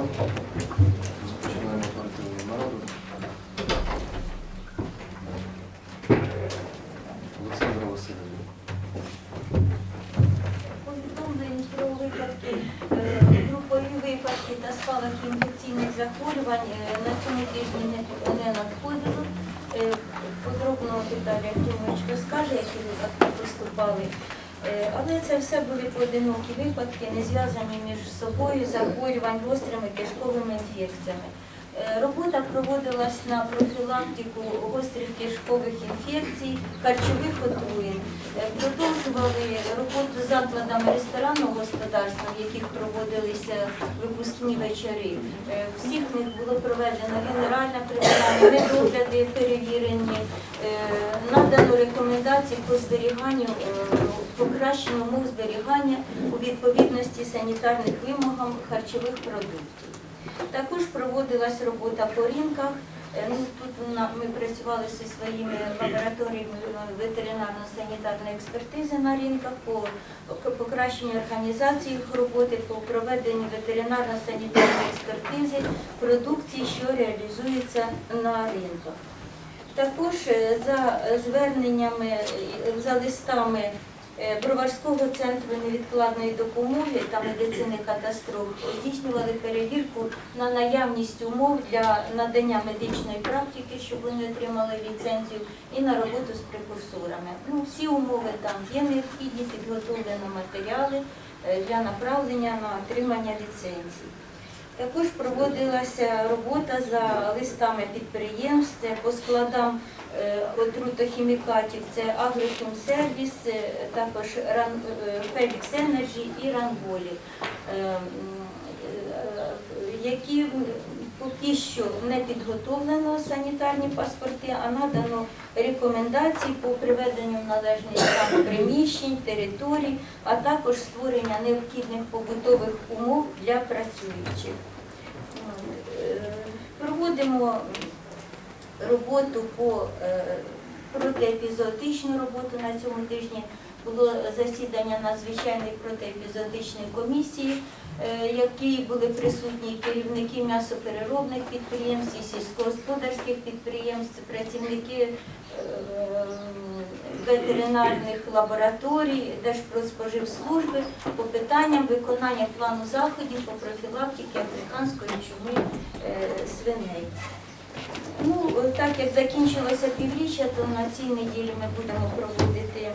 Thank you. Але це все були поодинокі випадки, не зв'язані між собою захворювань гострими кишковими інфекціями. Е, Робота проводилась на профілактику гострих кишкових інфекцій, харчових отруєнь. Е, Продовжували роботу з закладами ресторанного господарства, в яких проводилися випускні вечори. Е, Всіх них було проведено генеральне прибирання, медогляди перевірені, надано рекомендації по зберіганню, е, покращенню умов зберігання у відповідності санітарних вимогам харчових продуктів. Також проводилась робота по ринках. Е, Ну, тут ми працювали зі своїми лабораторіями ветеринарно-санітарної експертизи на ринках по по покращенню організації їх роботи, по проведенню ветеринарно-санітарної експертизи продукції, що реалізується на ринках. Також е, за зверненнями, е, за листами е, Броварського центру невідкладної допомоги та медицини катастроф здійснювали перевірку на наявність умов для надання медичної практики, щоб вони отримали ліцензію, і на роботу з прекурсорами. Ну, всі умови там є необхідні, підготовлені матеріали е, для направлення на отримання ліцензії. Також проводилася робота за листами підприємств по складам е, отрутохімікатів, це Агрохімсервіс, е, також е, Фелікс Енерджі і Ранголі, які поки що не підготовлено санітарні паспорти, а надано рекомендації по приведенню в належний стан приміщень, територій, а також створення необхідних побутових умов для працюючих. Е, Проводимо роботу по протиепізотичну роботу на цьому тижні. Було засідання надзвичайної протиепізотичної комісії, е, які були присутні керівники м'ясопереробних підприємств, сільськогосподарських підприємств, працівники е, ветеринарних лабораторій, Держпродспоживслужби по питанням виконання плану заходів по профілактиці африканської чуми е, свиней. Ну, так як закінчилося півріччя, то на цій неділі ми будемо проводити,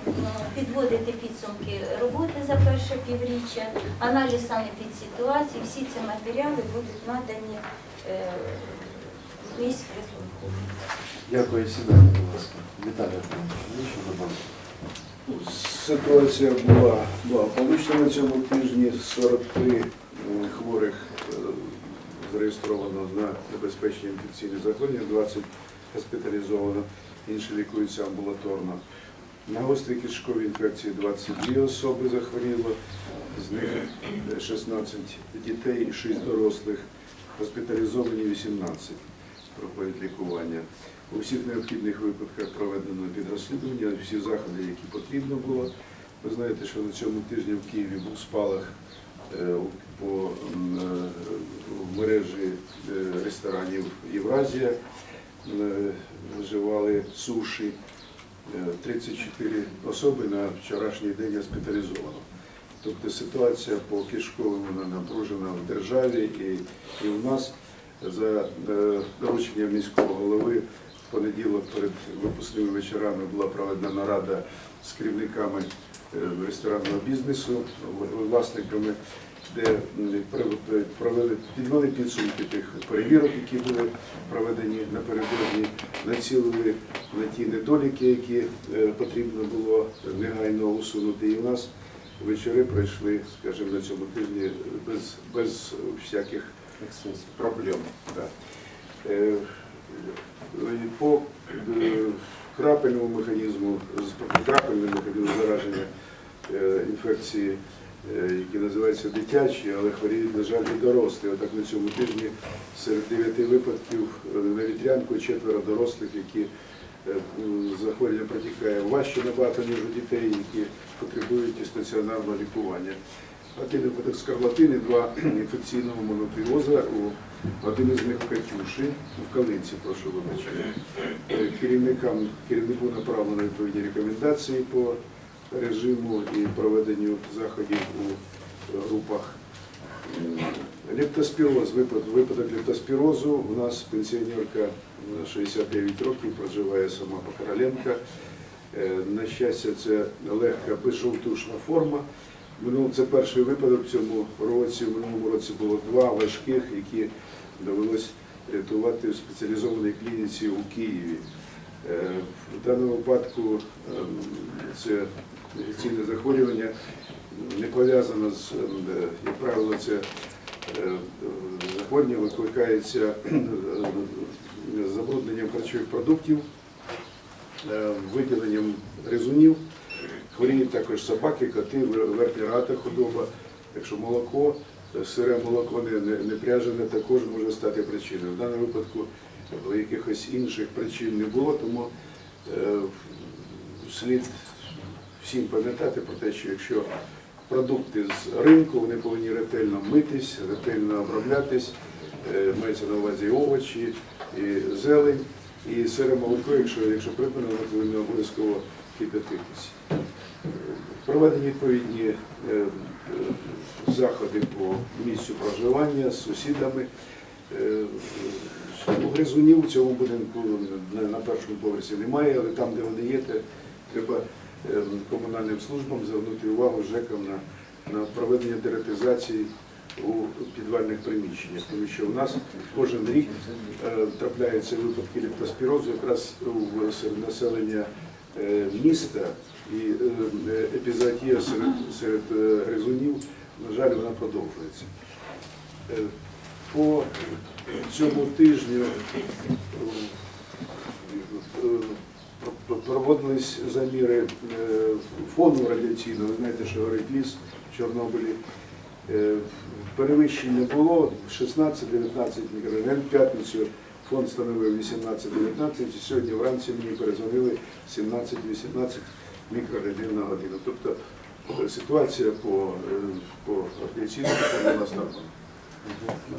підводити підсумки роботи за перше півріччя, аналіз санепідситуації, всі ці матеріали будуть надані е. Дякую, сідайте, будь ласка. Віталій що добавити? Ситуація була благополучна на цьому тижні. 43 е, хворих е, зареєстровано на небезпечні інфекційні захворювання, 20 госпіталізовано, інші лікуються амбулаторно. На гострі кишкові інфекції 22 особи захворіло, з них е, 16 дітей і 6 дорослих, госпіталізовані 18 проходять лікування. У всіх необхідних випадках проведено підрозслідування, всі заходи, які потрібно було. Ви знаєте, що на цьому тижні в Києві був спалах е, по е, мережі е, ресторанів Євразія, вживали суші. Е, 34 особи на вчорашній день госпіталізовано. Тобто ситуація по кишковим вона напружена в державі і, і в нас за е, дорученням міського голови в понеділок перед випускними вечорами була проведена нарада з керівниками е, ресторанного бізнесу, власниками, де провели, підвели підсумки тих перевірок, які були проведені напередодні, націлили на ті недоліки, які е, потрібно було негайно усунути. І в нас вечори пройшли, скажімо, на цьому тижні без, без всяких Проблем. Да. Е, По е, крапельному механізму, крапельним механізму зараження е, інфекції, які називаються дитячі, але хворіють, на жаль, і дорослі. Отак на цьому тижні серед дев'яти випадків на вітрянку четверо дорослих, які захворювання протікає важче набагато, ніж у дітей, які потребують і стаціонарного лікування. Один випадок скарлатини, два інфекційного монотиоза, у один із них Катюші, в Калинці, прошу вибачення. Е, Керівникам, керівнику направлено відповідні рекомендації по режиму і проведенню заходів у е, групах. М, Лептоспіроз, випадок, лептоспірозу. У нас пенсіонерка е, 69 років, проживає сама Покороленка. Е, На щастя, це легка безжовтушна форма. Минул- Це перший випадок в цьому році. В минулому році було два важких, які довелось рятувати в спеціалізованій клініці у Києві. Е, В даному випадку ем, це інфекційне захворювання не пов'язано з, ем, як правило, це е, захворювання викликається е, забрудненням харчових продуктів, виділенням гризунів. Хворіють також собаки, коти, верхня рата худоба. Якщо молоко, е, сире молоко не, не, не пряжене, також може стати причиною. В даному випадку е, якихось інших причин не було, тому е, слід всім пам'ятати про те, що якщо продукти з ринку, вони повинні ретельно митись, ретельно оброблятись, е, мається на увазі і овочі, і зелень, і сире молоко, якщо, якщо воно повинно обов'язково кипятитись. Проведені відповідні е, е, заходи по місцю проживання з сусідами. Е, Гризунів у цьому будинку на- першому поверсі немає, але там, де вони є, треба е, комунальним службам звернути увагу ЖЕКам на, на проведення дератизації у підвальних приміщеннях, тому що у нас кожен рік е, трапляються випадки лептоспірозу якраз у серед населення е, міста і е, е, серед, серед е, гризунів, на жаль, вона продовжується. Е, По цьому тижню е, е, проводились заміри е, фону радіаційного. Ви знаєте, що горить ліс в Чорнобилі. Е, Перевищення було 16-19 мікрорентген. В п'ятницю фонд становив 18-19, і сьогодні вранці мені перезвонили 17-18 мікрорентген на годину. Тобто е, ситуація по, е, по радіаційному фону у нас нормальна. Ну.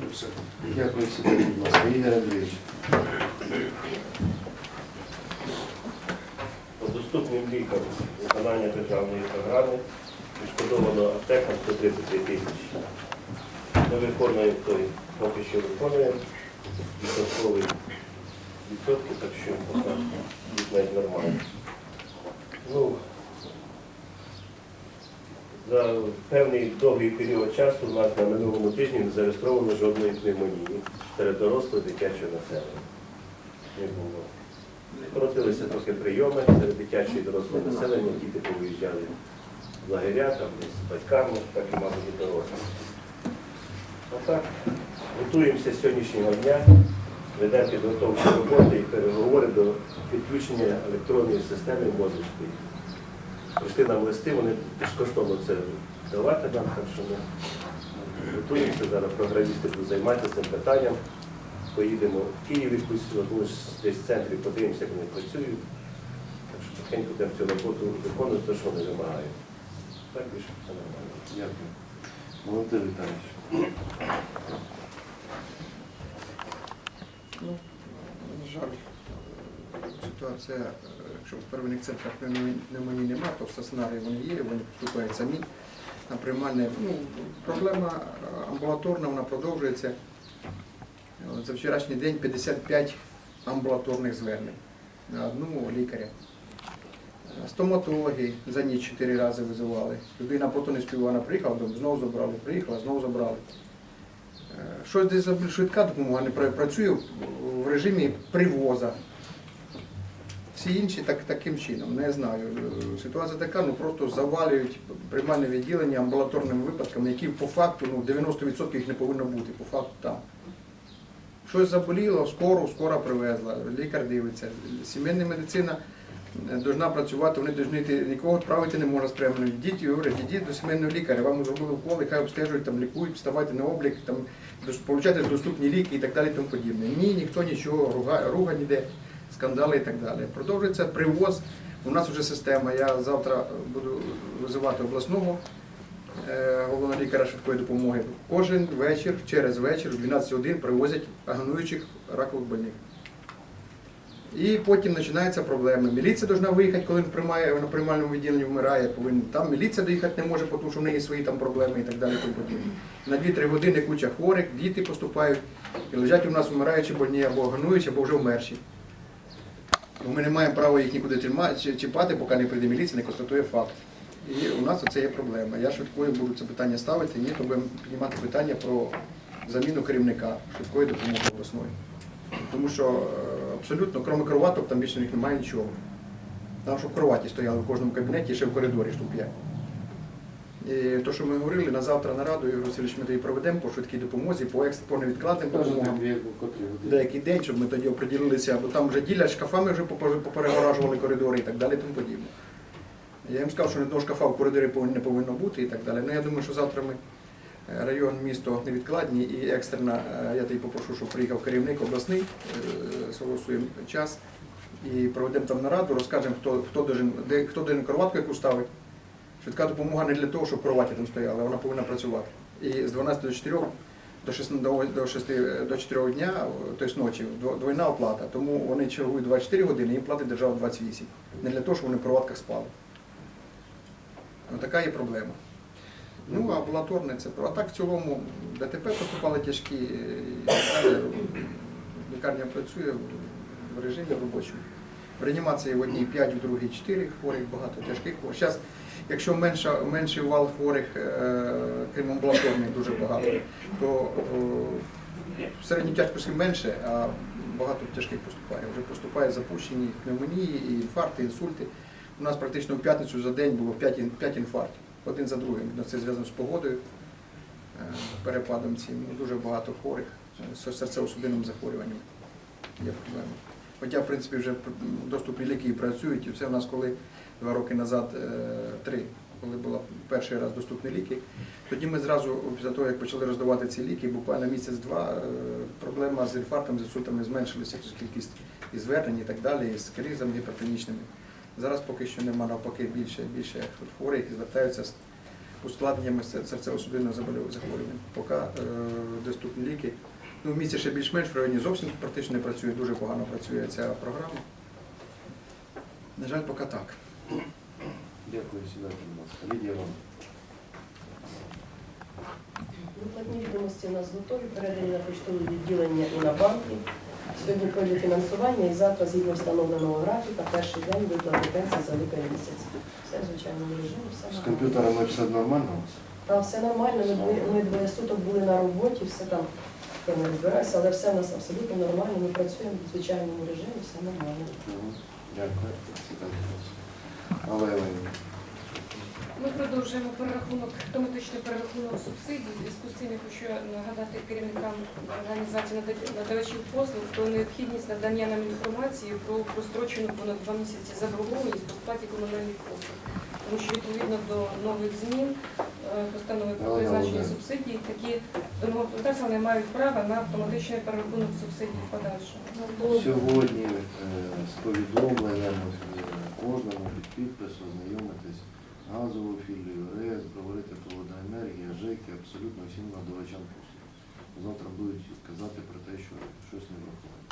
Дякую, Сергій, будь ласка. Ігор Андрійович. По доступним лікам виконання державної програми відшкодовано аптекам 133 тисячі. Ми виконуємо той, поки що виконуємо відсотковий відсотки, так що поки навіть нормально. Ну, за певний довгий період часу у нас на минулому тижні не зареєстровано жодної пневмонії серед дорослого дитячого населення. Не було. Скоротилися трохи прийоми серед дитячого і дорослого населення, діти повиїжджали в лагеря, там десь з батьками, так і мабуть і дорослі. Отак, готуємося з сьогоднішнього дня, ведемо підготовчі роботи і переговори до підключення електронної системи мозівської. Прийшли нам листи, вони безкоштовно це давати нам, так що ми готуємося зараз, програмісти будуть займатися цим питанням. Поїдемо в Київ якусь одну з десь в центрі, подивимося, як вони працюють. Так що тихенько будемо цю роботу виконувати, те, що вони вимагають. Так більше все нормально. Дякую. Володимир Віталійович. Ну, на жаль, ситуація, е, якщо в первинних центрах пневмонії немає, то в стаціонарі вони є, вони поступають самі на приймальне. Ну, проблема е, амбулаторна, вона продовжується. За вчорашній день 55 амбулаторних звернень на одну лікаря. Е, Стоматологи за ніч чотири рази визивали. Людина потім не співала, приїхала, знову забрали, приїхала, знову забрали. Щось десь швидка допомога не пра- працює в- режимі привоза. Всі інші так, таким чином, не знаю. Ситуація така, ну просто завалюють приймальне відділення амбулаторними випадками, які по факту ну, 90% їх не повинно бути, по факту там. Щось заболіло, скоро, скоро привезла, лікар дивиться. Сімейна медицина должна працювати, вони повинні йти, нікого відправити не можна з прийомною. Йдіть і говорять, йдіть до сімейного лікаря, вам зробили уколи, хай обстежують, там лікують, вставайте на облік, там получайте доступні ліки і так далі, тому подібне. Ні, ніхто нічого, руга, руга ніде, скандали і так далі. Продовжується привоз. У нас вже система. Я завтра буду визивати обласного е, головного лікаря швидкої допомоги. Кожен вечір, через вечір, в 12 годин привозять агонуючих ракових больних. І потім починаються проблеми. Міліція повинна виїхати, коли він приймає на приймальному відділенні вмирає. Повинен там міліція доїхати не може, тому що в неї свої там проблеми і так далі. На 2-3 години куча хворих, діти поступають і лежать у нас вмираючі больні або гонуючі, або вже вмерші. Бо ми не маємо права їх нікуди чіпати, поки не прийде міліція, не констатує факт. І у нас це є проблема. Я швидкою буду це питання ставити, ні, то будемо піднімати питання про заміну керівника швидкої допомоги обласної. Тому що е, абсолютно, крім кроваток, там більше в них немає нічого. Там, щоб кроваті стояли в кожному кабінеті, ще в коридорі штук 5. І то, що ми говорили, на завтра нараду, Ігор Васильович, ми тоді проведемо по швидкій допомозі, по екс- по невідкладним допомогам. є. Деякий день, щоб ми тоді оприділилися, бо там вже ділять шкафами, вже поперегоражували коридори і так далі, тому подібне. Я їм сказав, що ні одного шкафа в коридорі не повинно бути і так далі. Ну я думаю, що завтра ми район, місто невідкладні і екстрена, е, я тоді попрошу, щоб приїхав керівник обласний, е, согласуємо час і проведемо там нараду, розкажемо, хто, хто, должен, де, хто должен кроватку яку ставить. Швидка допомога не для того, щоб кроваті там стояли, вона повинна працювати. І з 12 до 4 до 6, до, до 6 до 4 дня, тобто ночі, двойна оплата. Тому вони чергують 24 години, їм платить держава 28. Не для того, щоб вони в кроватках спали. Ну, така є проблема. Ну, амбулаторне це. А так в цілому ДТП поступали тяжкі, далі. лікарня працює в режимі робочому. В реанімації в одній 5, в другій 4 хворих, багато тяжких хворих. Зараз, якщо менша, менший вал хворих, е, крім амбулаторних, дуже багато, то е, в середній тяжкості менше, а багато тяжких поступає. Вже поступає запущені пневмонії, інфаркти, інсульти. У нас практично в п'ятницю за день було 5, 5 інфарктів, один за другим. Ну, Це зв'язано з погодою, е, перепадом цим. Ну, Дуже багато хворих е, з серцево-судинним захворюванням. Є проблема. Хоча, в принципі, вже доступні ліки і працюють, і все у нас, коли два роки назад, е, три, коли були перший раз доступні ліки, тоді ми зразу, після того, як почали роздавати ці ліки, буквально місяць-два, е, проблема з інфарктом, з інсультами зменшилася кількість і звернень і так далі, і з кризами гіпертонічними. Зараз поки що нема навпаки більше більше хворих, які звертаються з ускладненнями серцево-судинного захворювання. Поки е, доступні ліки. Ну, в місті ще більш-менш в районі зовсім практично не працює, дуже погано працює ця програма. На жаль, поки так. Дякую, сідайте, будь ласка. Лідія вам. Викладні відомості у нас готові, передані на поштове відділення і на банки. Сьогодні пройде фінансування і завтра, згідно встановленого графіка, перший день виплати пенсії за липень місяць. Все в звичайному режимі, все З нормально. комп'ютерами все нормально у вас? Все нормально, ми двоє, ми двоє суток були на роботі, все там я не розбираюся, але все у нас абсолютно нормально. Ми працюємо в звичайному режимі, все нормально. Мгм. Дякую. Ласка. Але Євгенівна. Ми продовжуємо перерахунок, автоматичний перерахунок субсидій. У зв'язку з цим я хочу нагадати керівникам організації надавачів послуг про необхідність надання нам інформації про прострочену понад два місяці заборгованість по сплаті комунальних послуг. Тому що відповідно до нових змін е, постанови про призначення субсидій, такі домогосподарства не мають права на автоматичний перерахунок субсидій в подальшому. Сьогодні е, з повідомленням е, кожному під підпис ознайомитись газову філію, РЕС, говорити про водоенергія, ЖЕКи, абсолютно всім надавачам послуг. Завтра будуть казати про те, що щось не враховано.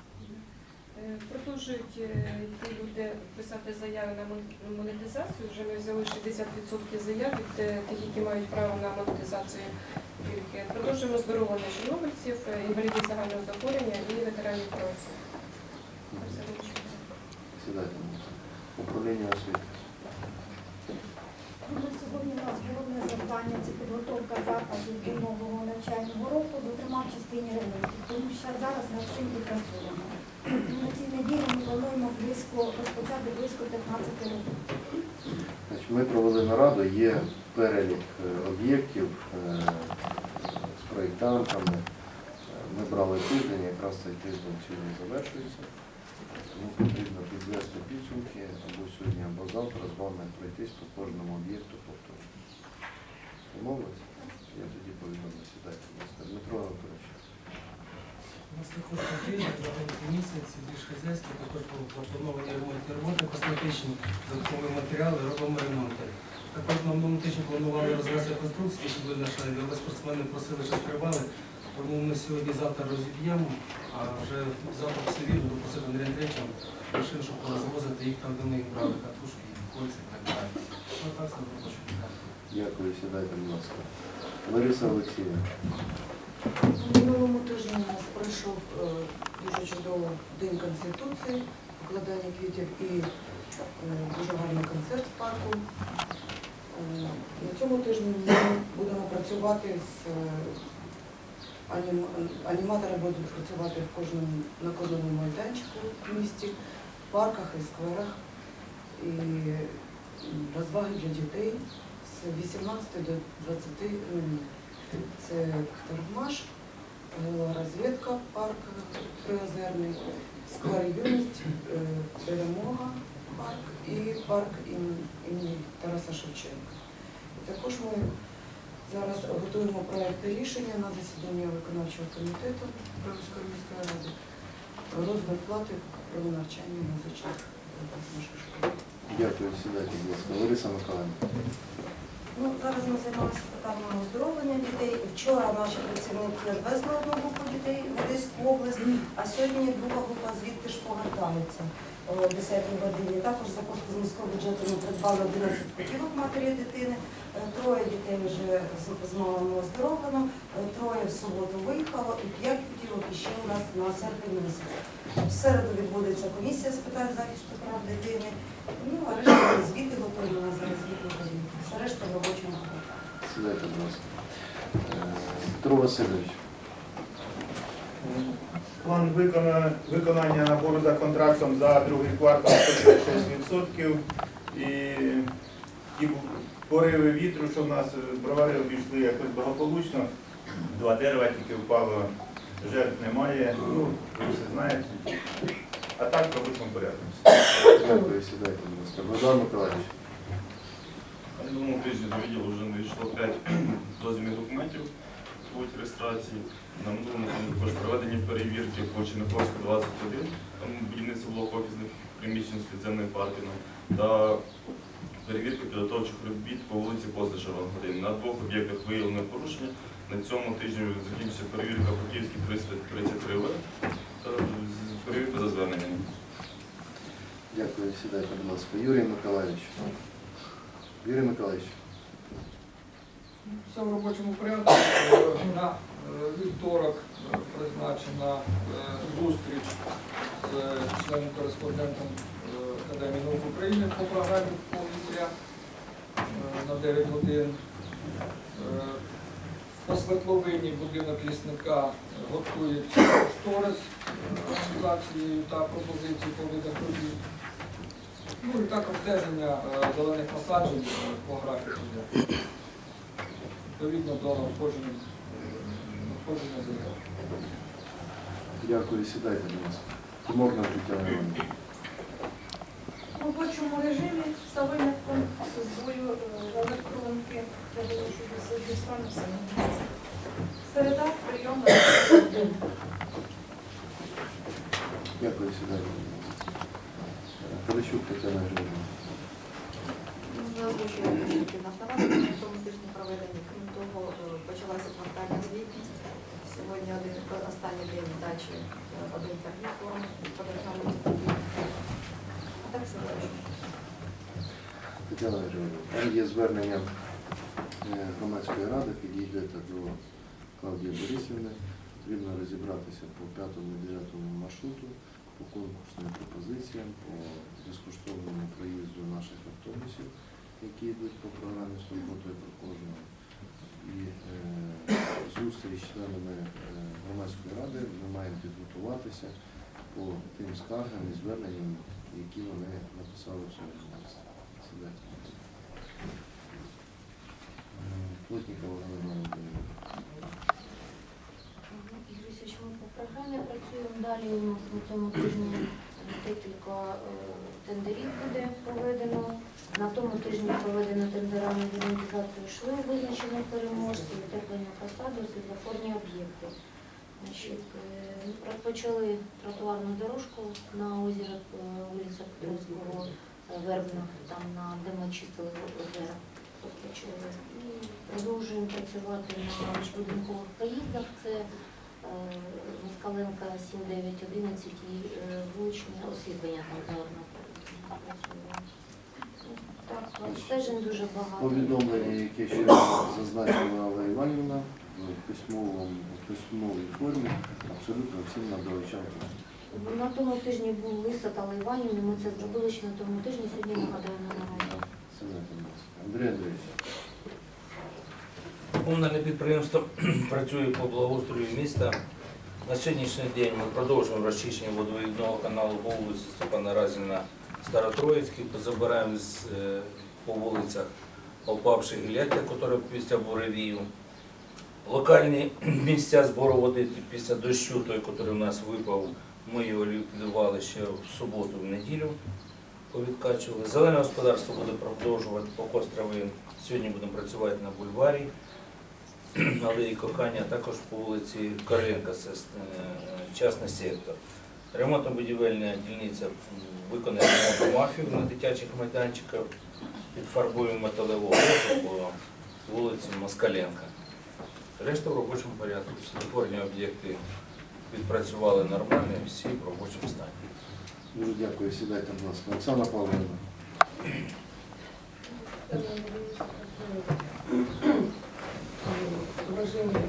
Е, Продовжують е, йти люди писати заяви на монетизацію. Вже ми взяли 60% заяв від е, тих, які мають право на монетизацію пільги. Продовжуємо здоровлення чорнобильців, інвалідів загального захворювання і ветеранів праці. Сідайте. Управління освіти. Ну, Сьогодні у нас завдання це підготовка закладів до нового навчального року, зокрема в частині ремонтів. Тому що зараз над цим працюємо. На цій неділі ми плануємо близько розпочати близько 15 років. Ми провели нараду, є перелік е, об'єктів е, з проєктантами. Ми брали тиждень, якраз цей тиждень сьогодні завершується. Тому потрібно підвести підсумки або сьогодні, або завтра з вами пройтись по кожному об'єкту повторно. Домовились? Я тоді повідомлю, сідайте, будь ласка. Дмитро Анатолійович. У нас виходить тиждень, за місяць, більш хазяйські, також заплановані ремонтні роботи, косметичні, додаткові матеріали, робимо ремонти. Також на минулому тижні планували розвести конструкції, щоб ви знайшли, але спортсмени просили, що стрибали. Тому ми сьогодні завтра розіб'ємо, а вже завтра все вірно допросили Андрія Андрійовича, вирішили, щоб розвозити їх там, де ми їх брали, катушки, кольця і так далі. Ну так, це питання. Дякую, сідайте, будь ласка. Лариса Олексіївна. На минулому тижні у нас пройшов е, дуже чудово День Конституції, покладання квітів і е, дуже гарний концерт в парку. Е, На цьому тижні ми будемо працювати з анім- аніматори будуть працювати в кожному, на кожному майданчику в місті, в парках і скверах. І розваги для дітей з 18 до 20 минут. Це Ктармаш, розвідка, парк Приозерний, сквер юність, е, перемога парк і парк імені Тараса Шевченка. Також ми зараз готуємо проекти рішення на засідання виконавчого комітету Київської міської ради. Розмір плати про навчання музичних в нашій школі. Дякую, сідайте, будь ласка. Лариса Миколаївна. Ну, зараз ми займалися питанням оздоровлення дітей. Вчора наші працівники везли одну групу дітей в Одеську область, а сьогодні друга група звідти ж повертається о 10 годині. Також за кошти з міського бюджету ми придбали 11 путівок матері дитини. Е, Троє дітей вже з, мамами оздоровлено, е, троє в суботу виїхало і п'ять путівок іще у нас на серпень місяць. В середу відбудеться комісія з питань захисту прав дитини. Ну, а решта звіти готуємо на зараз звіти готуємо. Все решта в робочому. Сідайте, будь ласка. Е, Петро Васильович. План виконання набору за контрактом за другий квартал 136%. І ті пориви вітру, що в нас е, бровари обійшли якось благополучно. Два дерева тільки впало, жертв немає. Ну, ви все знаєте. А так в робочому порядку. Дякую, сідайте, будь ласка. Богдан Миколаївич. Минулому тижні до відділу вже надійшло 5 дозвільних документів по реєстрації. На минулому також проведені перевірки по Черняховську 21, там будівництво блок офісних приміщень з підземною паркінгом та перевірки підготовчих робіт по вулиці Постишева годин. На двох об'єктах виявлено порушення. На цьому тижні закінчиться перевірка по Київській 333 В та перевірка за зверненнями. Дякую, сідайте, будь ласка. Юрій Миколаївич. Юрій Миколаївич. Все в робочому порядку. Е, На е, вівторок е, призначена зустріч з членом кореспондентом е, Академії наук України по програмі повітря на 9 годин. По свердловині будинок лісника готується кошторис організацією та пропозиції по видах робіт. Ну і так обстеження зелених насаджень е, по графіку. Відповідно до надходження надходження заяв. Дякую, сідайте, будь ласка. Можна Тетяна Іванівна. В робочому режимі за винятком збою е, електронки, я думаю, що ви собі стану все на місці. Середа прийом на Дякую, сідайте, будь ласка. Е, Полищук Тетяна Григорівна. Назвучує позитивна вторая на цьому тижні проведені. Крім того, е, почалася квартальна звітність. Сьогодні один останній день здачі торгів по державному. А так все. Тетяна Григорівна, там є звернення е, громадської ради, підійдете до Клавдії Борисівни. Потрібно розібратися по п'ятому і дев'ятому маршруту, по конкурсним пропозиціям, по безкоштовному проїзду наших автобусів, які йдуть по програмі з роботою проходження. І е, зустріч з членами е, громадської ради ми маємо підготуватися по тим скаргам і зверненням, які вони написали в своєму. Сідайте. М, Плотнікова Галина Ігор ми по програмі працюємо далі. У нас на цьому тижні декілька е, тендерів буде проведено. На тому тижні проведено тендера на демонтизацію швив, визначено переможців, утеплення фасаду, світлофорні об'єкти. Е, розпочали тротуарну дорожку на озеро е, вулиця Петровського, Вербна, там, на, де ми чистили озеро. водопостачання. І продовжуємо працювати на міжбудинкових проїздах. Це Москаленка 7911 і е, вуличне освітлення там заодно обстежень дуже багато. Повідомлення, яке ще зазначила Алла Іванівна в письмовому, в письмовій формі, абсолютно всім надавачам. На тому тижні був лист від Алли Іванівни, ми це зробили ще на тому тижні, сьогодні нагадаємо на нараді. Це не. Андрій Андрійович, Комунальне підприємство працює по благоустрою міста. На сьогоднішній день ми продовжуємо розчищення водовідного каналу по вулиці Степана Разіна Старотроїцький, забираємо е, по вулицях опавші гілля, які після буревію. Локальні місця збору води після дощу, той, який у нас випав, ми його ліквідували ще в суботу, в неділю повідкачували. Зелене господарство буде продовжувати покос трави. Сьогодні будемо працювати на бульварі. Алеї кохання, а також по вулиці Короленка, це е, частний сектор. Ремонтно-будівельна дільниця м, виконає ремонт мафію на дитячих майданчиках, підфарбуємо металеву по вулиці Москаленка. Решта в робочому порядку. Світлофорні об'єкти відпрацювали нормально, всі в робочому стані. дуже дякую. Сідайте, будь ласка. Оксана Павлівна. Вваження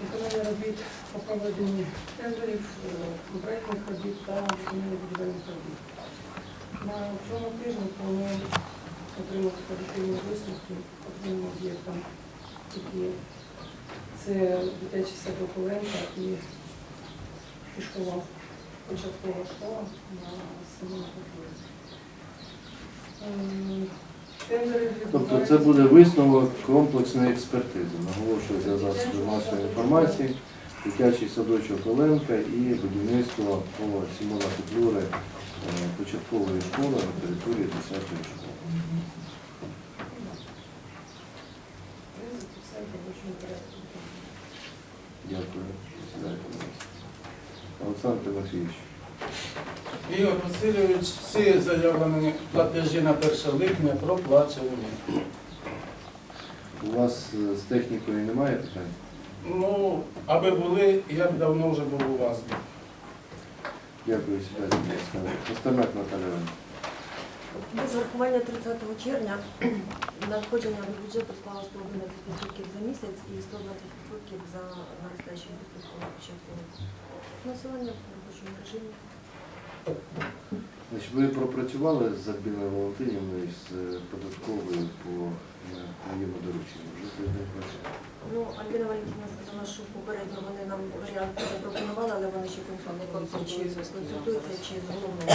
виконання робіт по проведенню тендерів, е, проектних робіт та виконання будівельних робіт. На цьому тижні плануємо отримати позитивні висновки по двом об'єктам, які це дитячий садок Оленка і, школа, початкова школа на самому Петлі. Тобто це буде висновок комплексної експертизи. Наголошую для засобів масової інформації, дитячий садочок Оленка і будівництво по Сімона Петлюри е, початкової школи на території 10-ї школи. Все в робочому порядку. Дякую. Сідайте, будь ласка. Олександр Тимофійович. Ігор Васильович, всі заявлені платежі на 1 липня проплачені. У вас е, з технікою немає питань? Ну, аби були, я б давно вже був у вас. Дякую, сідайте, будь ласка. Наталя Іванівна. Без врахування 30 червня надходження до бюджету склало 111% за місяць і 120% за наростаючий бюджет по початку року. Населення в робочому режимі. Значить, ви пропрацювали з Альбіною Валентинівною з е, податковою по е, моєму дорученню. Вже тиждень пройшов. Ну, Альбіна Валентина сказала, що попередньо вони нам варіант запропонували, але вони ще консультуються, чи консультуються, чи з головним,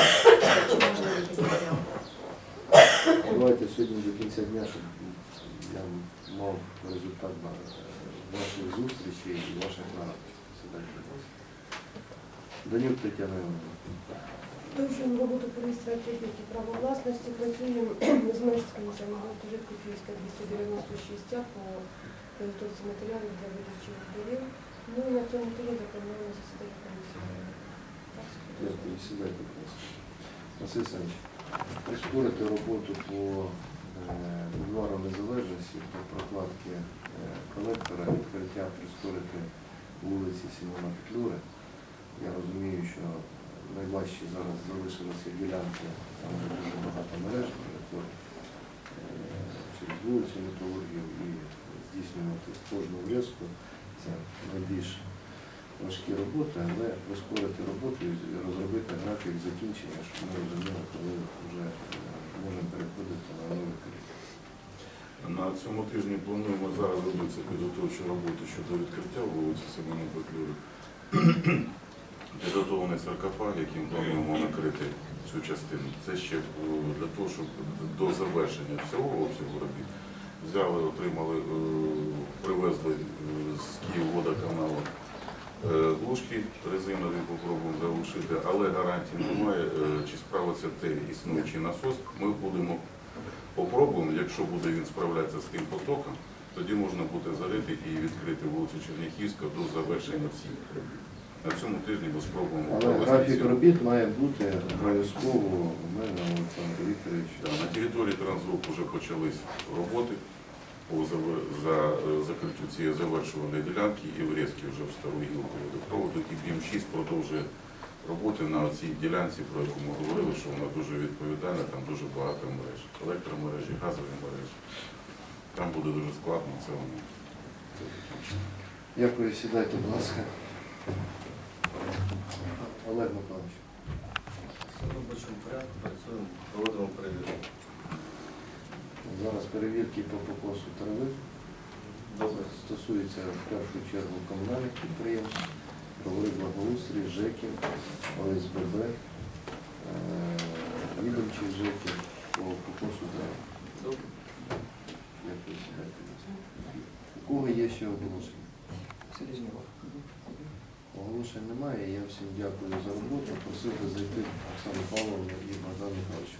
чи можливі такі варіанти. Давайте сьогодні до кінця дня, щоб я мав результат ваших зустрічей і ваших нарад. Сідайте, будь ласка. Данюк Тетяна Івановна. Довжуємо роботу по реєстрації об'єктів права власності, працюємо з Мельською самогоспожитку Київська 296 по підготовці матеріалів для видачі відповів. Ну і на цьому тижні заплановано засідання комісії. Дякую, сідайте, будь ласка. Василь Санч, прискорити роботу по е, бульвару незалежності, по прокладці е, колектора, відкриття прискорити вулиці Сімона Петлюри. Я розумію, що найважчі зараз залишилися ділянки, там дуже багато мереж е, через вулицю металургів і здійснювати кожну врізку. Це найбільш важкі роботи, але прискорити роботу і розробити графік закінчення, щоб ми розуміли, коли вже е, можемо переходити на новий період. На цьому тижні плануємо зараз робити підготовчі роботи щодо відкриття вулиці Семена Петлюри. Підготовлений саркофаг, яким плануємо накрити цю частину. Це ще е, для того, щоб до завершення всього обсягу робіт взяли, отримали, е, привезли е, з Київводоканалу глушки резинові, попробуємо залишити, але гарантій немає, чи справиться цей існуючий насос. Ми будемо попробуємо, якщо буде він справлятися з тим потоком, тоді можна буде зарити і відкрити вулицю Черняхівська до завершення всіх робіт. На цьому тижні ми спробуємо Але провести графік ці робіт має бути обов'язково у мене Олександр Вікторович. На території Трансгруп вже почались роботи по за е, закриттю цієї завершуваної ділянки і врізки вже в стару гілку водопроводу. І БІМ-6 продовжує роботи на цій ділянці, про яку ми говорили, що вона дуже відповідальна, там дуже багато мереж, електромережі, газові мережі. Там буде дуже складно це воно. Дякую, сідайте, будь ласка. Олег Миколаївич. Все в робочому порядку, працюємо, проводимо перевірку. Зараз перевірки по покосу трави. Добре. Стосується в першу чергу комунальних підприємств, провели благоустрій, ЖЕКів, ОСББ, е, відомчих ЖЕКів по покосу трави. Добре. У кого є ще оголошення? Селезньова. Оголошень немає. Я всім дякую за роботу. Просив би зайти Оксану Павловну і Богдану Михайловичу.